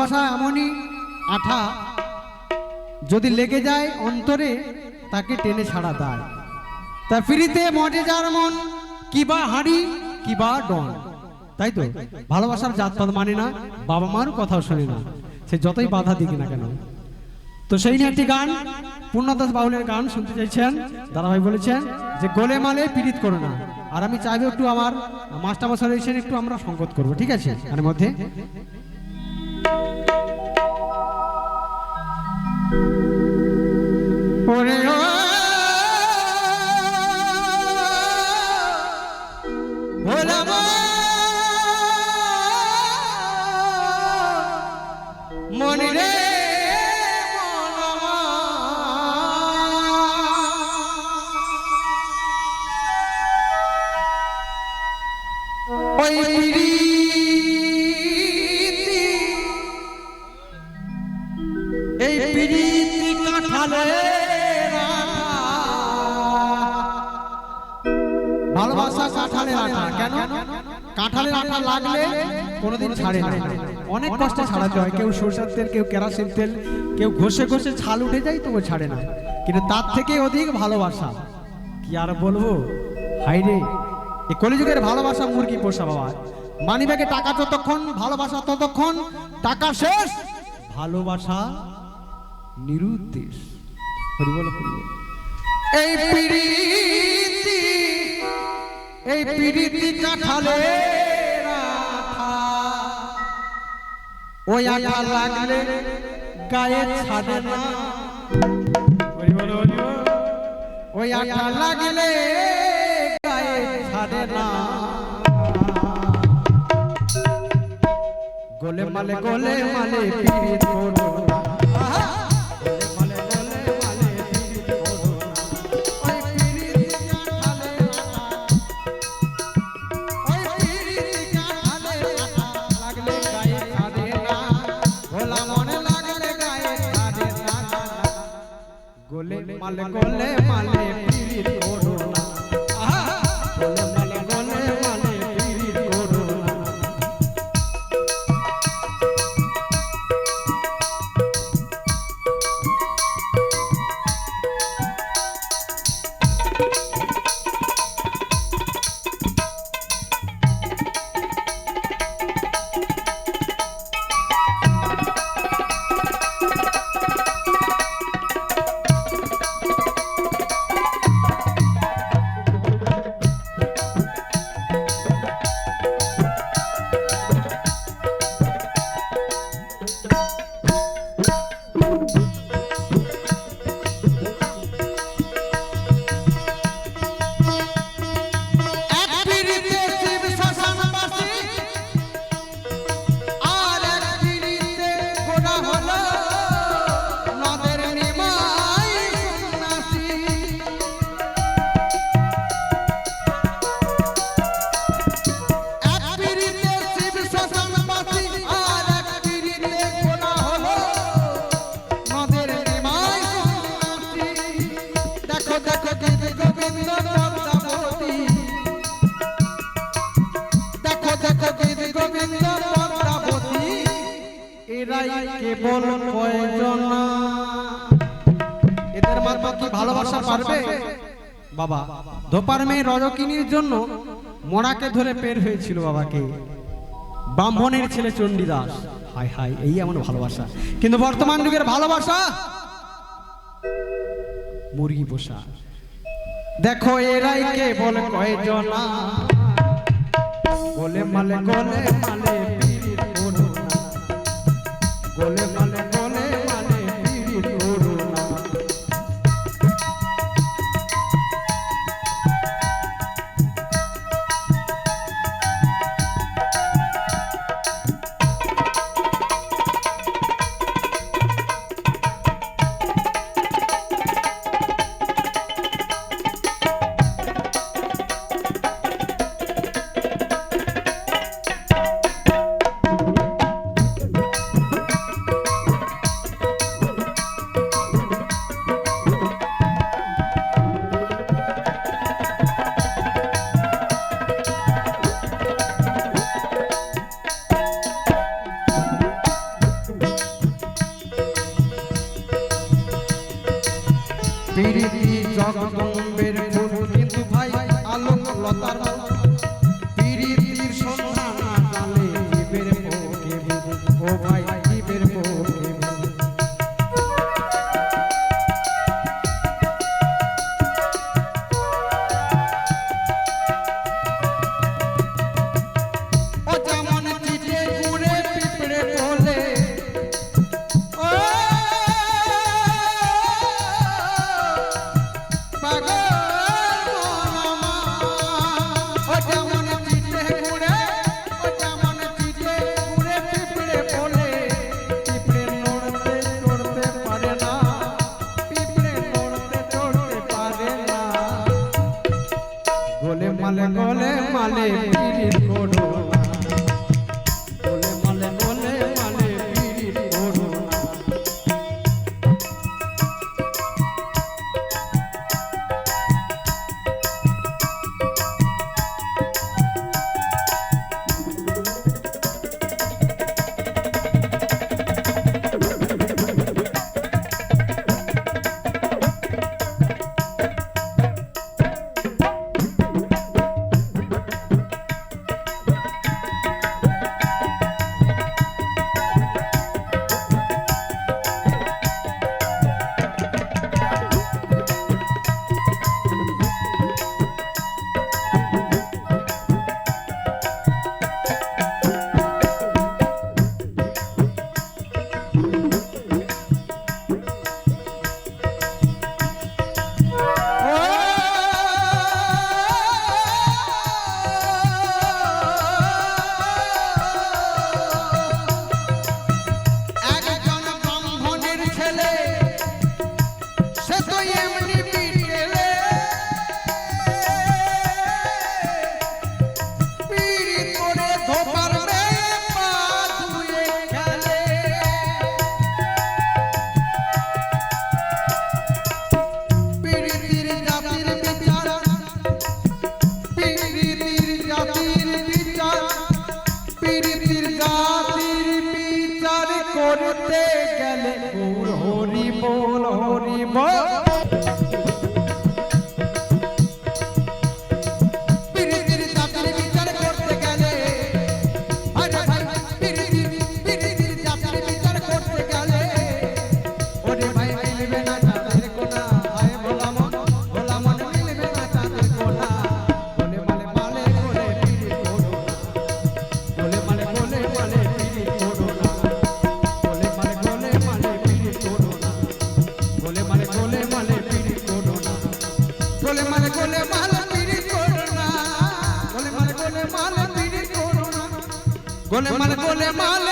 ভাষা এমনই আঠা, যদি লেগে যায় অন্তরে, তাকে টেনে ছাড়া দেয়। তা ফিরিতে মজে যার মন কিবা হাঁড়ি কিবা ডন। তাই তো? ভালোবাসার জাতপাত মানে না, বাবা মারও কথাও শোনে না। সে যতই বাধা দিক না কেন। তো সেই নিয়ে একটি গান, পূর্ণদাস বাউলের গান শুনতে চাইছেন। দাদাভাই বলেছেন যে, গোলে মালে পীড়িত করো না। আর আমি চাইব একটু আমার মাস্টার মশাই একটু আমরা সংগত করব। ঠিক আছে? এর মধ্যে? ওরে ভোলা মনি রে এই পিরিতি কাঠালে ভালোবাসা কাঁঠালের আঠা। কেন? কাঁঠালের আঠা লাগলে কোনোদিন ছাড়ে না। অনেক কষ্টে ছাড়াতে হয় কেউ সরষের তেল কেউ কেরাসিন তেল কেউ ঘষে ঘষে ছাল উঠে যায় তবু ছাড়ে না। কিন্তু তার থেকে অধিক ভালোবাসা। কি আর বলব? হাইরে এই কলিযুগের ভালোবাসা মুরগি পোষা বাবা। মানি ব্যাগে টাকা যতক্ষণ ভালোবাসা ততক্ষণ। টাকা শেষ। ভালোবাসা নিরুদ্দেশ। হরি বলো এই পিরিতি এই পিরিতি কাঠালে ওই আঠা লাগলে গায়ে ছাড়ে না। ওই আঠা লাগলে গায়ে ছাড়ে না। গোলে মালে গোলে মালে পিরিত করো। মালে গোলে মালে কেবল এদের মারফত কি ভালোবাসা পারবে? বাবা ধোপার মেয়ে রজকিনীর জন্য মরাকে ধরে পের হয়েছিল বাবাকে। ব্রাহ্মণের ছেলে চণ্ডীদাস। হাই হাই, এই এমন ভালোবাসা। কিন্তু বর্তমান যুগের ভালোবাসা? মুরগি পোষা। দেখো, এরাই কে বলে কয়জনা? গোলে মালে গোলে মালে। पीड़ित जगदों মালে গলে মালে পীর কোড গোলে মাল গোলে মাল